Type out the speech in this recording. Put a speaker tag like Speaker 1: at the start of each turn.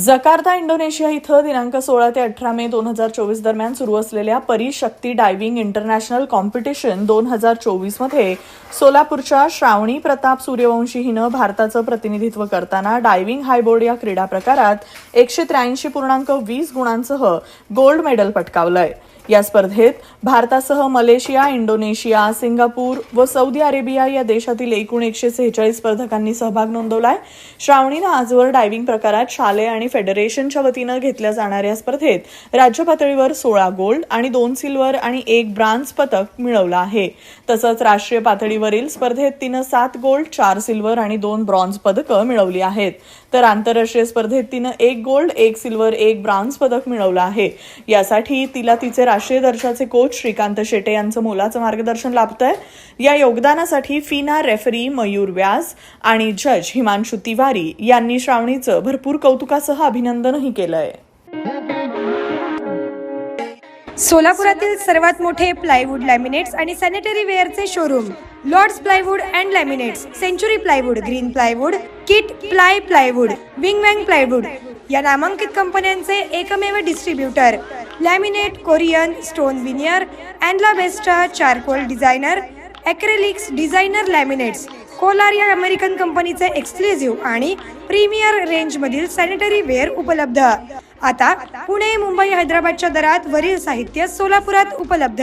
Speaker 1: Jakarta Indonesia इथं दिनांक सोळा ते अठरा मे दोन हजार चोवीस दरम्यान सुरू असलेल्या परिशक्ती डायव्हिंग इंटरनॅशनल कॉम्पिटिशन दोन हजार चोवीसमध्ये सोलापूरच्या श्रावणी प्रताप सूर्यवंशी हिनं भारताचं प्रतिनिधित्व करताना डायव्हिंग हायबोर्ड या क्रीडा प्रकारात एकशे त्र्याऐंशी पूर्णांक वीस गुणांसह गोल्ड मेडल पटकावलं आहे या स्पर्धेत भारतासह मलेशिया इंडोनेशिया सिंगापूर व सौदी अरेबिया या देशातील एकूण एकशे सेहेचाळीस स्पर्धकांनी सहभाग नोंदवलाय. श्रावणीनं आजवर डायव्हिंग प्रकारात शालेय आणि फेडरेशनच्या वतीनं घेतल्या जाणाऱ्या स्पर्धेत राज्य पातळीवर सोळा गोल्ड आणि दोन सिल्वर आणि एक ब्रांझ पदक मिळवलं आहे. तसंच राष्ट्रीय पातळीवरील स्पर्धेत तिनं सात गोल्ड चार सिल्वर आणि दोन ब्रॉन्झ पदकं मिळवली आहेत. तर आंतरराष्ट्रीय स्पर्धेत तिनं एक गोल्ड एक सिल्वर एक ब्रांझ पदक मिळवलं आहे. यासाठी तिला तिचे राष्ट्रीय दर्जाचे कोच श्रीकांत शेटे यांचं मोलाचं मार्गदर्शन लाभतंय. या योगदानासाठी फिना रेफरी मयूर व्यास आणि जज हिमांशु तिवारी यांनी श्रावणीचं भरपूर कौतुकासह अभिनंदनही केलंय.
Speaker 2: सोलापुरातील सर्वात मोठे प्लायवूड लॅमिनेट्स आणि सॅनिटरी वेअरचे showroom Lords plywood and laminates Century plywood Green plywood Kitply plywood Wing Wang plywood या नामांकित कंपन्यांचे एकमेव distributor laminate Corian stone veneer अँडलाबेस्टा charcoal designer acrylics designer laminates Kohler या अमेरिकन कंपनीचे एक्सक्लुझिव्ह आणि प्रीमियर रेंजमधील सॅनिटरी वेअर उपलब्ध. आता पुणे मुंबई हैदराबादच्या दरात वरील साहित्य सोलापुरात उपलब्ध.